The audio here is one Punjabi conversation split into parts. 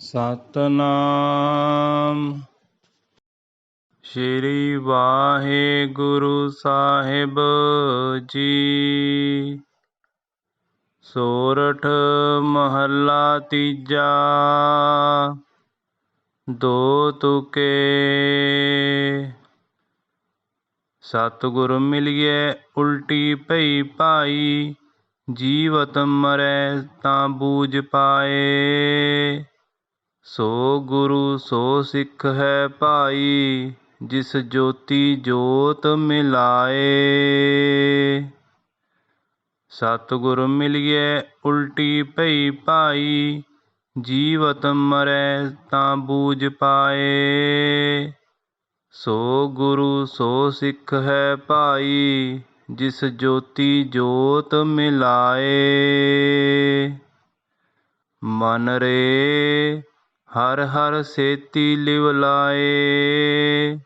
ਸਤਨਾਮ ਸ਼੍ਰੀ ਵਾਹਿਗੁਰੂ ਸਾਹਿਬ ਜੀ ਸੋਰਠ ਮਹੱਲਾ ਤੀਜਾ ਦੋ ਤੁਕੇ ਸਤਿਗੁਰ ਮਿਲਿਐ ਉਲਟੀ ਭਈ ਭਾਈ ਜੀਵਤ ਮਰੈ ਤਾਂ ਬੂਝ ਪਾਏ ਸੋ ਗੁਰੂ ਸੋ ਸਿੱਖ ਹੈ ਭਾਈ, ਜਿਸ ਜੋਤੀ ਜੋਤ ਮਿਲਾਏ। ਸਤਿਗੁਰ ਮਿਲਿਐ ਉਲਟੀ ਭਈ ਭਾਈ, ਜੀਵਤ ਮਰੈ ਤਾਂ ਬੂਝ ਪਾਏ। ਸੋ ਗੁਰੂ ਸੋ ਸਿੱਖ ਹੈ ਭਾਈ, ਜਿਸ ਜੋਤੀ ਜੋਤ ਮਿਲਾਏ। ਮਨ ਰੇ ਹਰ ਹਰ ਸੇਤੀ ਲਿਵ ਲਾਏ।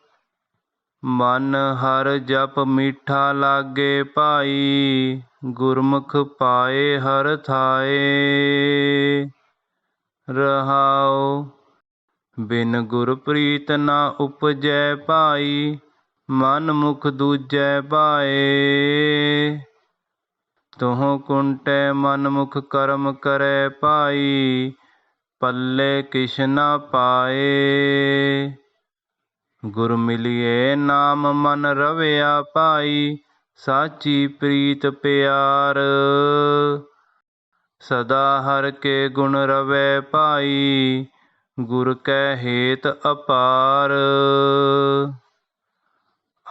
ਮਨ ਹਰ ਜਪ ਮੀਠਾ ਲਾਗੇ ਭਾਈ, ਗੁਰਮੁਖ ਪਾਏ ਹਰ ਥਾਏ। ਰਹਾਉ, ਬਿਨ ਗੁਰ ਪ੍ਰੀਤ ਨਾ ਉਪਜੈ ਭਾਈ, ਮਨ ਮੁਖ ਦੂਜੈ ਪਾਏ ਤੁਹ ਕੁੰਟੈ ਮਨ ਮੁਖ ਕਰਮ ਕਰੈ ਭਾਈ ਪੱਲੇ ਕਿਛ ਨਾ ਪਾਏ। ਗੁਰ ਮਿਲਿਏ ਨਾਮ ਮਨ ਰਵਿਆ ਭਾਈ, ਸਾਚੀ ਪ੍ਰੀਤ ਪਿਆਰ। ਸਦਾ ਹਰ ਕੇ ਗੁਣ ਰਵੈ ਭਾਈ, ਗੁਰ ਕੈ ਹੇਤ ਅਪਾਰ।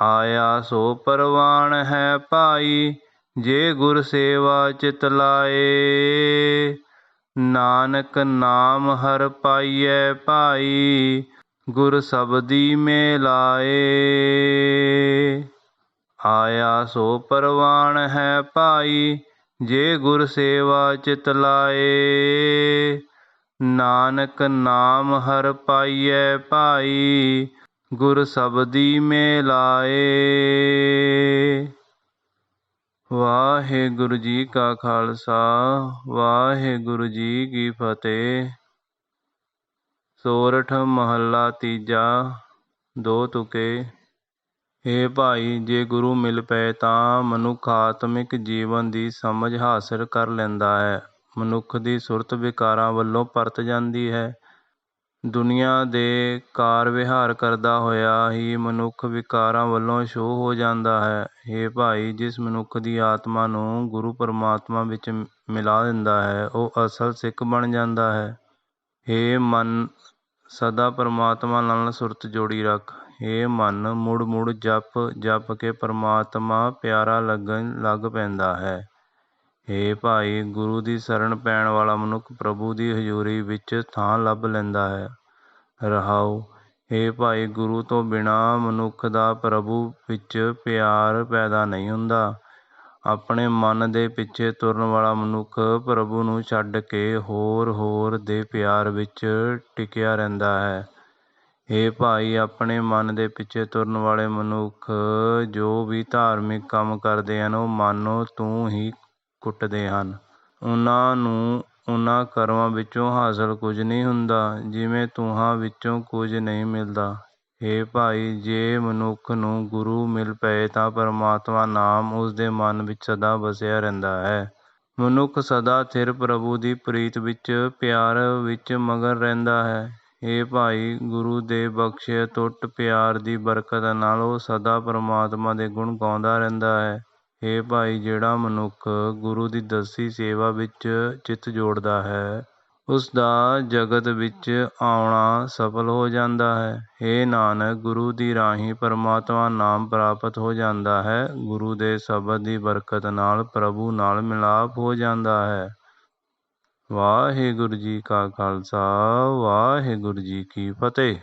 ਆਇਆ ਸੋ ਪਰਵਾਨ ਹੈ ਭਾਈ, ਜੇ ਗੁਰ ਸੇਵਾ ਚਿਤ ਲਾਏ। ਨਾਨਕ ਨਾਮ ਹਰ ਪਾਈਐ ਭਾਈ, ਗੁਰ ਸਬਦੀ ਮੇ ਲਾਏ ਆਇਆ ਸੋ ਪਰਵਾਨ ਹੈ ਭਾਈ, ਜੇ ਗੁਰ ਸੇਵਾ ਚਿਤ ਲਾਏ। ਨਾਨਕ ਨਾਮ ਹਰ ਪਾਈਐ ਭਾਈ, ਗੁਰ ਸਬਦੀ ਮੇ ਲਾਏ ਵਾਹਿਗੁਰੂ ਜੀ ਕਾ ਖਾਲਸਾ, ਵਾਹਿਗੁਰੂ ਜੀ ਕੀ ਫਤਿਹ। ਸੋਰਠ ਮਹੱਲਾ ਤੀਜਾ, ਦੋ ਤੁਕੇ। ਏ ਭਾਈ, ਜੇ ਗੁਰੂ ਮਿਲ ਪਏ ਤਾਂ ਮਨੁੱਖ ਆਤਮਿਕ ਜੀਵਨ ਦੀ ਸਮਝ ਹਾਸਲ ਕਰ ਲੈਂਦਾ ਹੈ। ਮਨੁੱਖ ਦੀ ਸੁਰਤ ਵਿਕਾਰਾਂ ਵੱਲੋਂ ਪਰਤ ਜਾਂਦੀ ਹੈ। ਦੁਨੀਆ ਦੇ ਕਾਰ ਵਿਹਾਰ ਕਰਦਾ ਹੋਇਆ ਹੀ ਮਨੁੱਖ ਵਿਕਾਰਾਂ ਵੱਲੋਂ ਛੋਹ ਹੋ ਜਾਂਦਾ ਹੈ। ਇਹ ਭਾਈ, ਜਿਸ ਮਨੁੱਖ ਦੀ ਆਤਮਾ ਨੂੰ ਗੁਰੂ ਪਰਮਾਤਮਾ ਵਿੱਚ ਮਿਲਾ ਦਿੰਦਾ ਹੈ, ਉਹ ਅਸਲ ਸਿੱਖ ਬਣ ਜਾਂਦਾ ਹੈ। ਇਹ ਮਨ, ਸਦਾ ਪਰਮਾਤਮਾ ਨਾਲ ਸੁਰਤ ਜੋੜੀ ਰੱਖ। ਇਹ ਮਨ ਮੁੜ ਮੁੜ ਜਪ ਜਪ ਕੇ ਪਰਮਾਤਮਾ ਪਿਆਰਾ ਲੱਗਣ ਲੱਗ ਪੈਂਦਾ ਹੈ। ਏ ਭਾਈ, ਗੁਰੂ ਦੀ ਸ਼ਰਨ ਪੈਣ ਵਾਲਾ ਮਨੁੱਖ ਪ੍ਰਭੂ ਦੀ ਹਜ਼ੂਰੀ ਵਿੱਚ ਥਾਂ ਲੱਭ ਲੈਂਦਾ ਹੈ। ਰਹਾਉ ਏ ਭਾਈ, ਗੁਰੂ ਤੋਂ ਬਿਨਾਂ ਮਨੁੱਖ ਦਾ ਪ੍ਰਭੂ ਵਿੱਚ ਪਿਆਰ ਪੈਦਾ ਨਹੀਂ ਹੁੰਦਾ। ਆਪਣੇ ਮਨ ਦੇ ਪਿੱਛੇ ਤੁਰਨ ਵਾਲਾ ਮਨੁੱਖ ਪ੍ਰਭੂ ਨੂੰ ਛੱਡ ਕੇ ਹੋਰ ਹੋਰ ਦੇ ਪਿਆਰ ਵਿੱਚ ਟਿਕਿਆ ਰਹਿੰਦਾ ਹੈ। ਏ ਭਾਈ, ਆਪਣੇ ਮਨ ਦੇ ਪਿੱਛੇ ਤੁਰਨ ਵਾਲੇ ਮਨੁੱਖ ਜੋ ਵੀ ਧਾਰਮਿਕ ਕੰਮ ਕਰਦੇ ਹਨ, ਉਹ ਮਾਨੋ, ਤੂੰ ਹੀ ਕੁੱਟਦੇ ਹਨ। ਉਹਨਾਂ ਨੂੰ ਉਹਨਾਂ ਕਰਮਾਂ ਵਿੱਚੋਂ ਹਾਸਲ ਕੁਝ ਨਹੀਂ ਹੁੰਦਾ, ਜਿਵੇਂ ਤੂਹਾਂ ਵਿੱਚੋਂ ਕੁਝ ਨਹੀਂ ਮਿਲਦਾ। ਏ ਭਾਈ, ਜੇ ਮਨੁੱਖ ਨੂੰ ਗੁਰੂ ਮਿਲ ਪਏ ਤਾਂ ਪਰਮਾਤਮਾ ਨਾਮ ਉਸ ਦੇ ਮਨ ਵਿੱਚ ਸਦਾ ਵਸਿਆ ਰਹਿੰਦਾ ਹੈ। ਮਨੁੱਖ ਸਦਾ ਥਿਰ ਪ੍ਰਭੂ ਦੀ ਪ੍ਰੀਤ ਵਿੱਚ, ਪਿਆਰ ਵਿੱਚ ਮਗਨ ਰਹਿੰਦਾ ਹੈ। ਏ ਭਾਈ, ਗੁਰੂ ਦੇ ਬਖਸ਼ੇ ਟੁੱਟ ਪਿਆਰ ਦੀ ਬਰਕਤ ਨਾਲ ਉਹ ਸਦਾ ਪਰਮਾਤਮਾ ਦੇ ਗੁਣ ਗਾਉਂਦਾ ਰਹਿੰਦਾ ਹੈ। ਏ ਭਾਈ, ਜਿਹੜਾ ਮਨੁੱਖ ਗੁਰੂ ਦੀ ਦੱਸੀ ਸੇਵਾ ਵਿੱਚ ਚਿੱਤ ਜੋੜਦਾ ਹੈ, ਉਸ ਦਾ ਜਗਤ ਵਿੱਚ ਆਉਣਾ ਸਫਲ ਹੋ ਜਾਂਦਾ ਹੈ। ਏ ਨਾਨਕ, ਗੁਰੂ ਦੀ ਰਾਹੀਂ ਪਰਮਾਤਮਾ ਨਾਮ ਪ੍ਰਾਪਤ ਹੋ ਜਾਂਦਾ ਹੈ। ਗੁਰੂ ਦੇ ਸ਼ਬਦ ਦੀ ਬਰਕਤ ਨਾਲ ਪ੍ਰਭੂ ਨਾਲ ਮਿਲਾਪ ਹੋ ਜਾਂਦਾ ਹੈ। ਵਾਹਿਗੁਰੂ ਜੀ ਕਾ ਖਾਲਸਾ, ਵਾਹਿਗੁਰੂ ਜੀ ਕੀ ਫਤਿਹ।